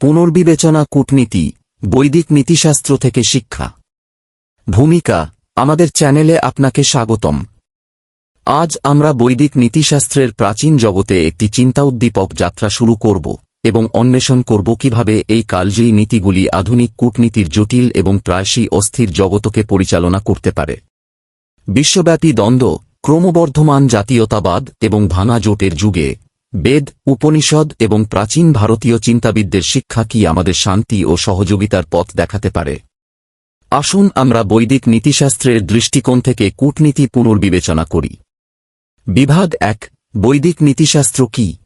পুনর্বিবেচনা কূটনীতি, বৈদিক নীতিশাস্ত্র থেকে শিক্ষা। ভূমিকা, আমাদের চ্যানেলে আপনাকে স্বাগতম। আজ আমরা বৈদিক নীতিশাস্ত্রের প্রাচীন জগতে একটি চিন্তা উদ্দীপক যাত্রা শুরু করব এবং অন্বেষণ করব কীভাবে এই কালজয়ী নীতিগুলি আধুনিক কূটনীতির জটিল এবং প্রায়শই অস্থির জগতকে পরিচালনা করতে পারে। বিশ্বব্যাপী দ্বন্দ্ব, ক্রমবর্ধমান জাতীয়তাবাদ এবং ভাঙা জোটের যুগে বেদ, উপনিষদ এবং প্রাচীন ভারতীয় চিন্তাবিদদের শিক্ষা কি আমাদের শান্তি ও সহযোগিতার পথ দেখাতে পারে? আসুন আমরা বৈদিক নীতিশাস্ত্রের দৃষ্টিকোণ থেকে কূটনীতি পুনর্বিবেচনা করি। বিভাগ এক, বৈদিক নীতিশাস্ত্র কি?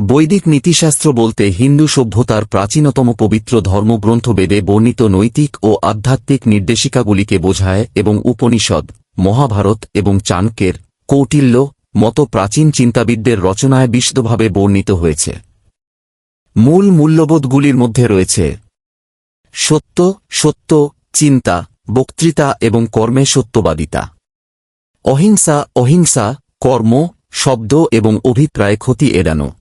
বৈদিক নীতিশাস্ত্র বলতে হিন্দু সভ্যতার প্রাচীনতম পবিত্র ধর্মগ্রন্থ বেদে বর্ণিত নৈতিক ও আধ্যাত্মিক নির্দেশিকাগুলিকে বোঝায় এবং উপনিষদ, মহাভারত এবং চাণক্যের কৌটিল্য মতো প্রাচীন চিন্তাবিদদের রচনায় বিশদভাবে বর্ণিত হয়েছে। মূল মূল্যবোধগুলির মধ্যে রয়েছে সত্য সত্য, চিন্তা, বক্তৃতা এবং কর্মে সত্যবাদিতা। অহিংসা অহিংসা, কর্ম, শব্দ এবং অভিপ্রায় ক্ষতি এড়ানো।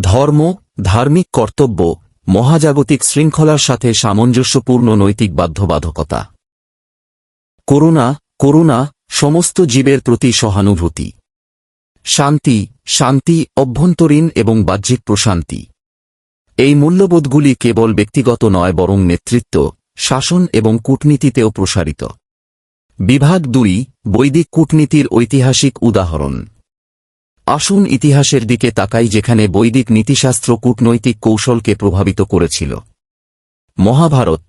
ধর্ম, ধার্মিক কর্তব্য, মহাজাগতিক শৃঙ্খলার সাথে সামঞ্জস্যপূর্ণ নৈতিক বাধ্যবাধকতা। করুণা করুণা, সমস্ত জীবের প্রতি সহানুভূতি। শান্তি শান্তি, অভ্যন্তরীণ এবং বাহ্যিক প্রশান্তি। এই মূল্যবোধগুলি কেবল ব্যক্তিগত নয়, বরং নেতৃত্ব, শাসন এবং কূটনীতিতেও প্রসারিত। বিভাগ দুই, বৈদিক কূটনীতির ঐতিহাসিক উদাহরণ। আসুন ইতিহাসের দিকে তাকাই, যেখানে বৈদিক নীতিশাস্ত্র কূটনৈতিক কৌশলকে প্রভাবিত করেছিল। মহাভারত।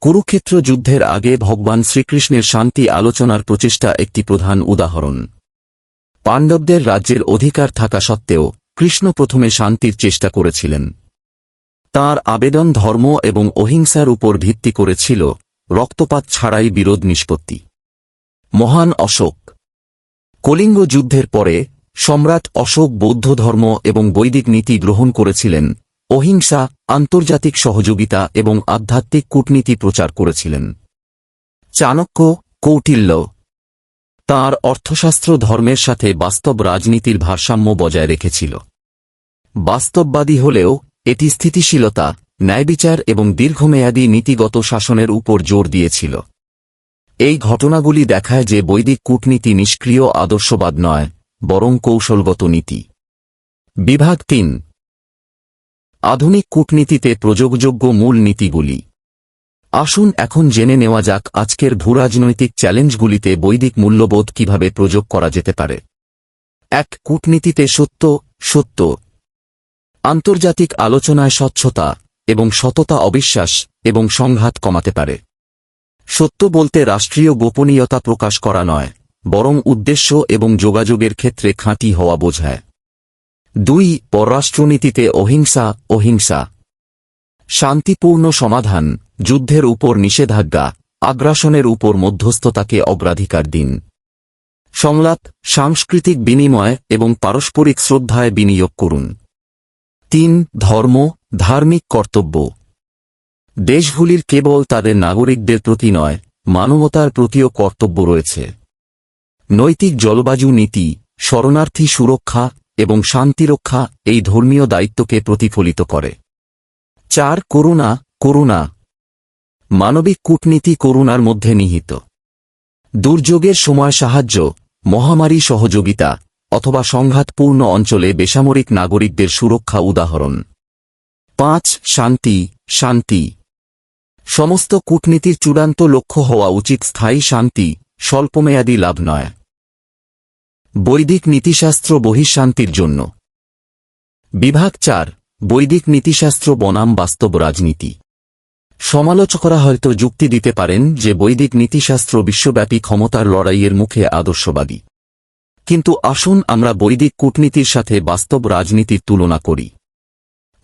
কুরুক্ষেত্র যুদ্ধের আগে ভগবান শ্রীকৃষ্ণের শান্তি আলোচনার প্রচেষ্টা একটি প্রধান উদাহরণ। পাণ্ডবদের রাজ্যের অধিকার থাকা সত্ত্বেও কৃষ্ণ প্রথমে শান্তির চেষ্টা করেছিলেন। তার আবেদন ধর্ম এবং অহিংসার উপর ভিত্তি করেছিল রক্তপাত ছাড়াই বিরোধ নিষ্পত্তি। মহান অশোক। কলিঙ্গ যুদ্ধের পরে সম্রাট অশোক বৌদ্ধ ধর্ম এবং বৈদিক নীতি গ্রহণ করেছিলেন, অহিংসা, আন্তর্জাতিক সহযোগিতা এবং আধ্যাত্মিক কূটনীতি প্রচার করেছিলেন। চাণক্য কৌটিল্য তার অর্থশাস্ত্র ধর্মের সাথে বাস্তব রাজনীতির ভারসাম্য বজায় রেখেছিল। বাস্তববাদী হলেও, এটি স্থিতিশীলতা, ন্যায়বিচার এবং দীর্ঘমেয়াদী নীতিগত শাসনের উপর জোর দিয়েছিল। এই ঘটনাগুলি দেখায় যে বৈদিক কূটনীতি নিষ্ক্রিয় আদর্শবাদ নয়, বরং কৌশলগত নীতি। বিভাগ তিন। আধুনিক কূটনীতিতে প্রযোগযোগ্য মূল নীতিগুলি। আসুন এখন জেনে নেওয়া যাক আজকের ভূরাজনৈতিক চ্যালেঞ্জগুলিতে বৈদিক মূল্যবোধ কীভাবে প্রয়োগ করা যেতে পারে। এক, কূটনীতিতে সত্য সত্য। আন্তর্জাতিক আলোচনায় স্বচ্ছতা এবং সততা অবিশ্বাস এবং সংঘাত কমাতে পারে। সত্য বলতে রাষ্ট্রীয় গোপনীয়তা প্রকাশ করা নয়, বরং উদ্দেশ্য এবং যোগাযোগের ক্ষেত্রে খাঁটি হওয়া বোঝায়। দুই, পররাষ্ট্রনীতিতে অহিংসা অহিংসা। শান্তিপূর্ণ সমাধান যুদ্ধের উপর নিষেধাজ্ঞা, আগ্রাসনের উপর মধ্যস্থতাকে অগ্রাধিকার দিন। সংলাপ, সাংস্কৃতিক বিনিময় এবং পারস্পরিক শ্রদ্ধায় বিনিয়োগ করুন। তিন, ধর্ম, ধার্মিক কর্তব্য। দেশগুলির কেবল তাদের নাগরিকদের প্রতি নয়, মানবতার প্রতিও কর্তব্য রয়েছে। নৈতিক জলবায়ু নীতি, শরণার্থী সুরক্ষা এবং শান্তিরক্ষা এই ধর্মীয় দায়িত্বকে প্রতিফলিত করে। চার, করুণা করুণা মানবিক কূটনীতি করুণার মধ্যে নিহিত। দুর্যোগের সময় সাহায্য, মহামারী সহযোগিতা, অথবা সংঘাতপূর্ণ অঞ্চলে বেসামরিক নাগরিকদের সুরক্ষা উদাহরণ। পাঁচ, শান্তি শান্তি। সমস্ত কূটনীতির চূড়ান্ত লক্ষ্য হওয়া উচিত স্থায়ী শান্তি, স্বল্পমেয়াদী লাভ নয়। বৈদিক নীতিশাস্ত্র বহিঃশান্তির জন্য। বিভাগ চার, বৈদিক নীতিশাস্ত্র বনাম বাস্তব রাজনীতি। সমালোচকরা হয়তো যুক্তি দিতে পারেন যে বৈদিক নীতিশাস্ত্র বিশ্বব্যাপী ক্ষমতার লড়াইয়ের মুখে আদর্শবাদী। কিন্তু আসুন আমরা বৈদিক কূটনীতির সাথে বাস্তব রাজনীতির তুলনা করি।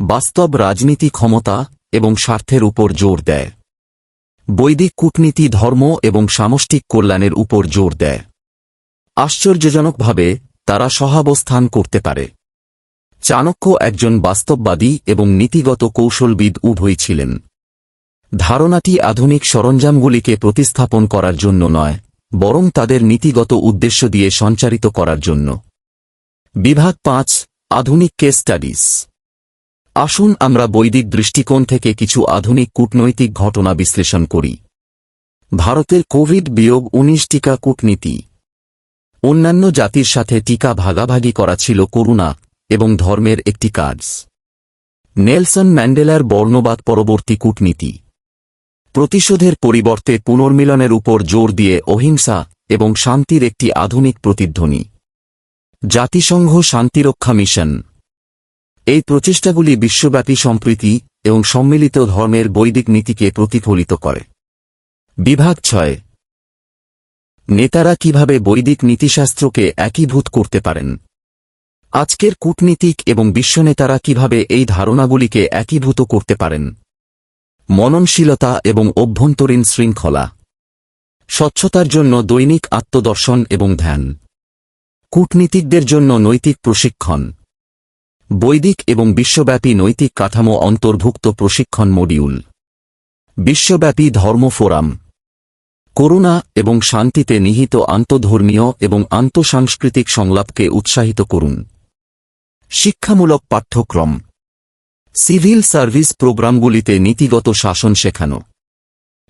বাস্তব রাজনীতি ক্ষমতা এবং স্বার্থের উপর জোর দেয়। বৈদিক কূটনীতি ধর্ম এবং সামষ্টিক কল্যাণের উপর জোর দেয়। আশ্চর্যজনকভাবে তারা সহাবস্থান করতে পারে। চাণক্য একজন বাস্তববাদী এবং নীতিগত কৌশলবিদ উভয় ছিলেন। ধারণাটি আধুনিক সরঞ্জামগুলিকে প্রতিস্থাপন করার জন্য নয়, বরং তাদের নীতিগত উদ্দেশ্য দিয়ে সঞ্চারিত করার জন্য। বিভাগ পাঁচ, আধুনিক কেস স্টাডিজ। আসুন আমরা বৈদিক দৃষ্টিকোণ থেকে কিছু আধুনিক কূটনৈতিক ঘটনা বিশ্লেষণ করি। ভারতের কোভিড বিয়োগ উনিশ টিকা কূটনীতি। অন্যান্য জাতির সাথে টিকা ভাগাভাগি করা ছিল করুণা এবং ধর্মের একটি কাজ। নেলসন ম্যান্ডেলার বর্ণবাদ পরবর্তী কূটনীতি। প্রতিশোধের পরিবর্তে পুনর্মিলনের উপর জোর দিয়ে অহিংসা এবং শান্তির একটি আধুনিক প্রতিধ্বনি। জাতিসংঘ শান্তিরক্ষা মিশন। এই প্রচেষ্টাগুলি বিশ্বব্যাপী সম্প্রীতি এবং সম্মিলিত ধর্মের বৈদিক নীতিকে প্রতিফলিত করে। বিভাগ ছয়। নেতারা কীভাবে বৈদিক নীতিশাস্ত্রকে একীভূত করতে পারেন? আজকের কূটনীতিক এবং বিশ্বনেতারা কীভাবে এই ধারণাগুলিকে একীভূত করতে পারেন? মননশীলতা এবং অভ্যন্তরীণ শৃঙ্খলা। স্বচ্ছতার জন্য দৈনিক আত্মদর্শন এবং ধ্যান। কূটনীতিকদের জন্য নৈতিক প্রশিক্ষণ। বৈদিক এবং বিশ্বব্যাপী নৈতিক কাঠামো অন্তর্ভুক্ত প্রশিক্ষণ মডিউল। বিশ্বব্যাপী ধর্ম ফোরাম। করুণা এবং শান্তিতে নিহিত আন্তধর্মীয় এবং আন্তঃসাংস্কৃতিক সংলাপকে উৎসাহিত করুন। শিক্ষামূলক পাঠ্যক্রম। সিভিল সার্ভিস প্রোগ্রামগুলিতে নীতিগত শাসন শেখানো।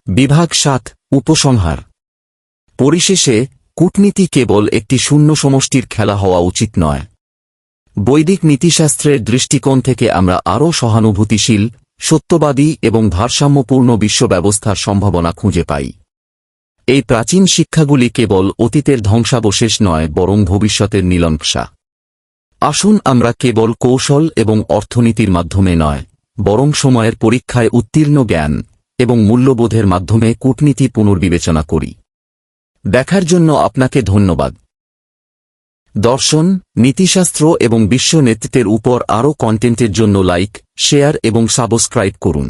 বিভাগ সাত, উপসংহার। পরিশেষে, কূটনীতি কেবল একটি শূন্য সমষ্টির খেলা হওয়া উচিত নয়। বৈদিক নীতিশাস্ত্রের দৃষ্টিকোণ থেকে আমরা আরও সহানুভূতিশীল, সত্যবাদী এবং ভারসাম্যপূর্ণ বিশ্ব ব্যবস্থার সম্ভাবনা খুঁজে পাই। এই প্রাচীন শিক্ষাগুলি কেবল অতীতের ধ্বংসাবশেষ নয়, বরং ভবিষ্যতের নীলনকশা। আসুন আমরা কেবল কৌশল এবং অর্থনীতির মাধ্যমে নয়, বরং সময়ের পরীক্ষায় উত্তীর্ণ জ্ঞান এবং মূল্যবোধের মাধ্যমে কূটনীতি পুনর্বিবেচনা করি। দেখার জন্য আপনাকে ধন্যবাদ। দর্শন, নীতিশাস্ত্র এবং বিশ্ব নেতৃত্বের উপর আরও কন্টেন্টের জন্য লাইক, শেয়ার এবং সাবস্ক্রাইব করুন।